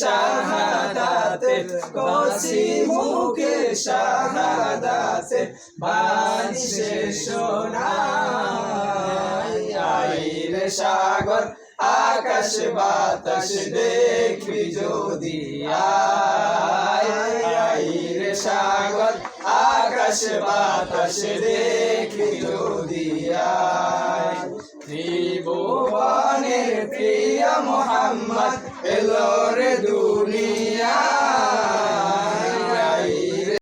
শাহাদাতে, কসি শাহাদাতে বানিশে সোনাই আইরে সাগর, আকাশ বাতাস দেখবি যদি আইরে সাগর, আকাশ বাতাস দেখবি যদি প্রিয় মোহাম্মদ এলো রে দুনিয়া।